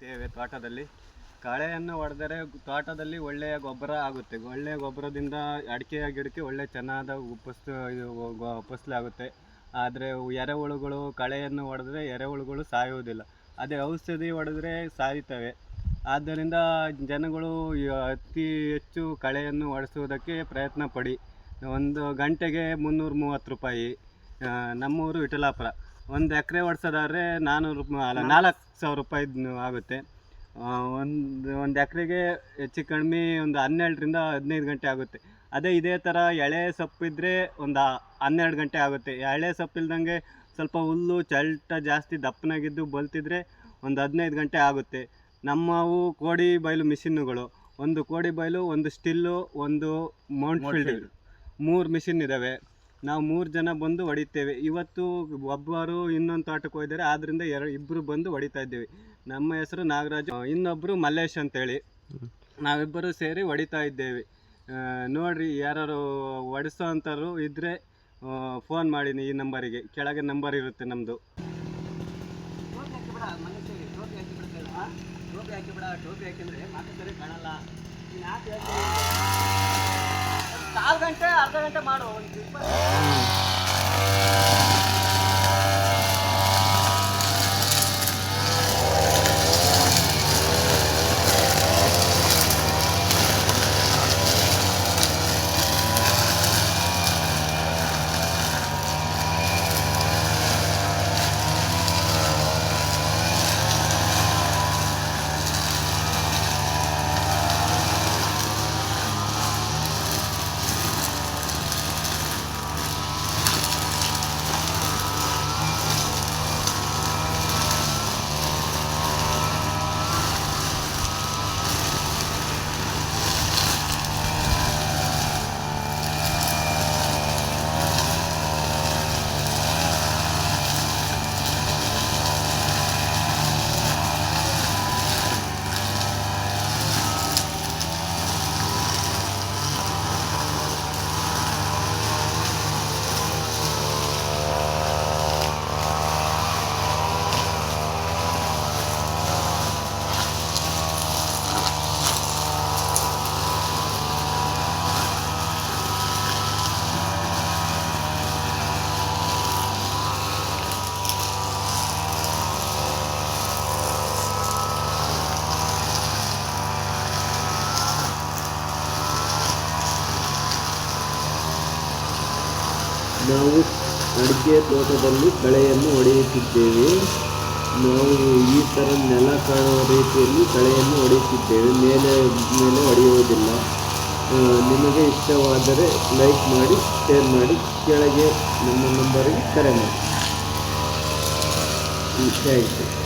ಇದ್ದೇವೆ ತೋಟದಲ್ಲಿ. ಕಳೆಯನ್ನು ಹೊಡೆದರೆ ತೋಟದಲ್ಲಿ ಒಳ್ಳೆಯ ಗೊಬ್ಬರ ಆಗುತ್ತೆ. ಒಳ್ಳೆಯ ಗೊಬ್ಬರದಿಂದ ಅಡಿಕೆಯ ಗಿಡಕ್ಕೆ ಒಳ್ಳೆ ಚೆನ್ನಾದ ಫಸ್ಲು ಇದು ಆದರೆ ಎರೆಹುಳುಗಳು ಕಳೆಯನ್ನು ಹೊಡೆದ್ರೆ ಎರೆಹುಳುಗಳು ಸಾಯುವುದಿಲ್ಲ. ಅದೇ ಔಷಧಿ ಹೊಡೆದ್ರೆ ಸಾಯುತ್ತವೆ. ಆದ್ದರಿಂದ ಜನಗಳು ಅತಿ ಹೆಚ್ಚು ಕಳೆಯನ್ನು ಹೊಡೆಸುವುದಕ್ಕೆ ಪ್ರಯತ್ನ ಪಡಿ. ಒಂದು ಗಂಟೆಗೆ ಮುನ್ನೂರ ಮೂವತ್ತು ರೂಪಾಯಿ ನಮ್ಮೂರು ವಿಠಲಾಪುರ ಒಂದು ಎಕರೆ ಹೊಡ್ಸೋದಾದ್ರೆ ನಾನೂರು ರೂಪಾಯಿ ಅಲ್ಲ ನಾಲ್ಕು ಸಾವಿರ ರೂಪಾಯಿ ಆಗುತ್ತೆ. ಒಂದು ಒಂದು ಎಕರೆಗೆ ಹೆಚ್ಚು ಕಡಿಮೆ ಒಂದು ಹನ್ನೆರಡರಿಂದ ಹದಿನೈದು ಗಂಟೆ ಆಗುತ್ತೆ. ಅದೇ ಇದೇ ಥರ ಎಳೆ ಸೊಪ್ಪಿದ್ರೆ ಒಂದು ಹನ್ನೆರಡು ಗಂಟೆ ಆಗುತ್ತೆ. ಎಳೆ ಸೊಪ್ಪಿಲ್ದಂಗೆ ಸ್ವಲ್ಪ ಹುಲ್ಲು ಚಲ್ಟ ಜಾಸ್ತಿ ದಪ್ಪನಾಗಿದ್ದು ಬಲ್ತಿದ್ರೆ ಒಂದು ಹದಿನೈದು ಗಂಟೆ ಆಗುತ್ತೆ. ನಮ್ಮವು ಕೋಡಿ ಬಯಲು ಮಿಷಿನ್ನುಗಳು. ಒಂದು ಕೋಡಿ ಬಯಲು ಒಂದು ಸ್ಟಿಲ್ಲು ಒಂದು ಮೌಂಟ್ ಫೀಲ್ಡ್. ಮೂರು ಮಿಷಿನ್ ಇದ್ದಾವೆ ನಾವು ಮೂರು ಜನ ಬಂದು ಹೊಡಿತೇವೆ. ಇವತ್ತು ಒಬ್ಬರು ಇನ್ನೊಂದು ತೋಟಕ್ಕೆ ಹೋಗಿದ್ದಾರೆ. ಆದ್ದರಿಂದ ಎರಡು ಇಬ್ಬರು ಬಂದು ಹೊಡಿತಾ ಇದ್ದೀವಿ. ನಮ್ಮ ಹೆಸರು ನಾಗರಾಜು. ಇನ್ನೊಬ್ಬರು ಮಲ್ಲೇಶ್ ಅಂತೇಳಿ. ನಾವಿಬ್ಬರು ಸೇರಿ ಹೊಡಿತಾ ಇದ್ದೇವೆ. ನೋಡಿರಿ ಯಾರು ಹೊಡಿಸೋ ಇದ್ದರೆ ಫೋನ್ ಮಾಡೀನಿ ಈ ನಂಬರಿಗೆ. ಕೆಳಗೆ ನಂಬರ್ ಇರುತ್ತೆ ನಮ್ಮದು ಟೋಪಿ ಹಾಕಿ ಬಿಡ ಟೋಪಿ ಹಾಕಿದ್ರೆ ಕಾಣಲ್ಲ. ಕಾಲ್ ಗಂಟೆ ಅರ್ಧ ಗಂಟೆ ಮಾಡು. ಒಂದು ನಾವು ಅಡಿಕೆ ತೋಟದಲ್ಲಿ ಕಳೆಯನ್ನು ಹೊಡೆಯುತ್ತಿದ್ದೇವೆ ನಾವು ಈ ಥರ ನೆಲ ಕಾಣುವ ರೀತಿಯಲ್ಲಿ ಕಳೆಯನ್ನು ಹೊಡೆಯುತ್ತಿದ್ದೇವೆ ಮೇಲೆ ಮೇಲೆ ಹೊಡೆಯುವುದಿಲ್ಲ ನಿಮಗೆ ಇಷ್ಟವಾದರೆ ಲೈಕ್ ಮಾಡಿ, ಶೇರ್ ಮಾಡಿ, ಕೆಳಗೆ ನಮ್ಮ ನಂಬರಿಗೆ ಕರೆ ಮಾಡಿ. ಇಷ್ಟ ಯು.